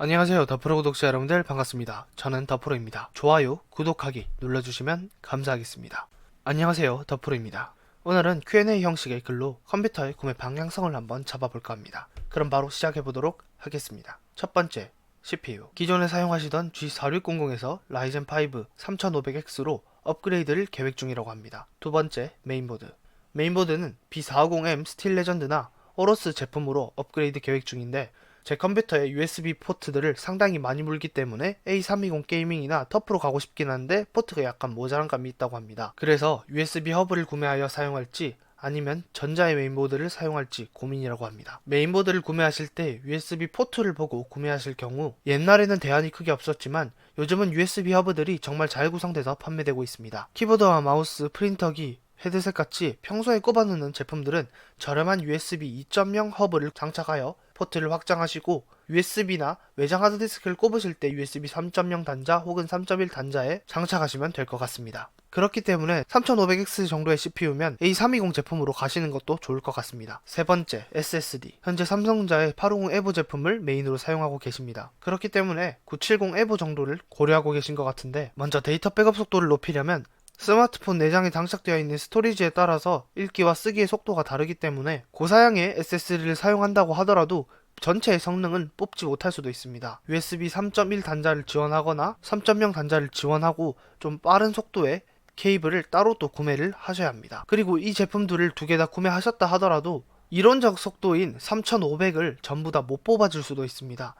안녕하세요. 더프로 구독자 여러분들 반갑습니다. 저는 더프로입니다. 좋아요, 구독하기 눌러주시면 감사하겠습니다. 안녕하세요. 더프로입니다. 오늘은 Q&A 형식의 글로 컴퓨터의 구매 방향성을 한번 잡아볼까 합니다. 그럼 바로 시작해보도록 하겠습니다. 첫 번째, CPU. 기존에 사용하시던 G4600에서 라이젠 5 3500X로 업그레이드를 계획 중이라고 합니다. 두 번째, 메인보드. 메인보드는 B450M 스틸 레전드나 오로스 제품으로 업그레이드 계획 중인데 제 컴퓨터에 USB 포트들을 상당히 많이 물기 때문에 A320 게이밍이나 터프로 가고 싶긴 한데 포트가 약간 모자란 감이 있다고 합니다. 그래서 USB 허브를 구매하여 사용할지 아니면 전자의 메인보드를 사용할지 고민이라고 합니다. 메인보드를 구매하실 때 USB 포트를 보고 구매하실 경우 옛날에는 대안이 크게 없었지만 요즘은 USB 허브들이 정말 잘 구성돼서 판매되고 있습니다. 키보드와 마우스, 프린터기, 헤드셋 같이 평소에 꼽아놓는 제품들은 저렴한 USB 2.0 허브를 장착하여 포트를 확장하시고 USB나 외장 하드디스크를 꼽으실 때 USB 3.0 단자 혹은 3.1 단자에 장착하시면 될 것 같습니다. 그렇기 때문에 3500X 정도의 CPU면 A320 제품으로 가시는 것도 좋을 것 같습니다. 세 번째, SSD. 현재 삼성전자의 850 에보 제품을 메인으로 사용하고 계십니다. 그렇기 때문에 970 에보 정도를 고려하고 계신 것 같은데 먼저 데이터 백업 속도를 높이려면 스마트폰 내장에 장착되어 있는 스토리지에 따라서 읽기와 쓰기의 속도가 다르기 때문에 고사양의 SSD를 사용한다고 하더라도 전체의 성능은 뽑지 못할 수도 있습니다. USB 3.1 단자를 지원하거나 3.0 단자를 지원하고 좀 빠른 속도의 케이블을 따로 또 구매를 하셔야 합니다. 그리고 이 제품들을 두 개 다 구매하셨다 하더라도 이론적 속도인 3500을 전부 다 못 뽑아줄 수도 있습니다.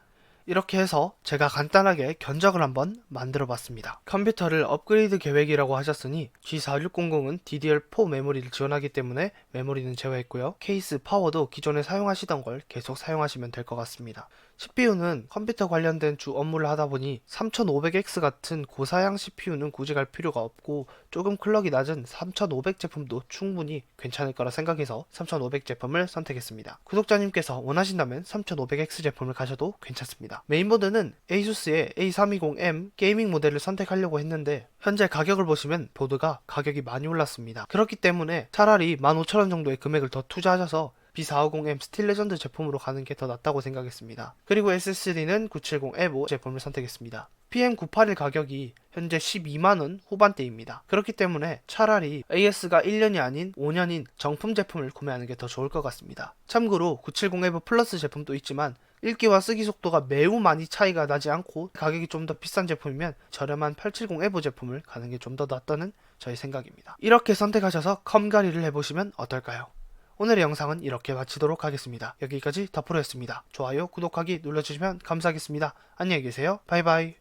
이렇게 해서 제가 간단하게 견적을 한번 만들어 봤습니다. 컴퓨터를 업그레이드 계획이라고 하셨으니 G4600은 DDR4 메모리를 지원하기 때문에 메모리는 제외했고요. 케이스 파워도 기존에 사용하시던 걸 계속 사용하시면 될 것 같습니다. CPU는 컴퓨터 관련된 주 업무를 하다 보니 3500X 같은 고사양 CPU는 굳이 갈 필요가 없고 조금 클럭이 낮은 3500 제품도 충분히 괜찮을 거라 생각해서 3500 제품을 선택했습니다. 구독자님께서 원하신다면 3500X 제품을 가셔도 괜찮습니다. 메인보드는 ASUS의 A320M 게이밍 모델을 선택하려고 했는데 현재 가격을 보시면 보드가 가격이 많이 올랐습니다. 그렇기 때문에 차라리 15,000원 정도의 금액을 더 투자하셔서 B450M 스틸 레전드 제품으로 가는 게 더 낫다고 생각했습니다. 그리고 SSD는 970 에보 제품을 선택했습니다. PM981 가격이 현재 12만원 후반대입니다. 그렇기 때문에 차라리 AS가 1년이 아닌 5년인 정품 제품을 구매하는 게 더 좋을 것 같습니다. 참고로 970 에보 플러스 제품도 있지만 읽기와 쓰기 속도가 매우 많이 차이가 나지 않고 가격이 좀 더 비싼 제품이면 저렴한 870 에보 제품을 가는 게 좀 더 낫다는 저의 생각입니다. 이렇게 선택하셔서 컴가리를 해보시면 어떨까요? 오늘의 영상은 이렇게 마치도록 하겠습니다. 여기까지 더프로였습니다. 좋아요, 구독하기 눌러주시면 감사하겠습니다. 안녕히 계세요. 바이바이.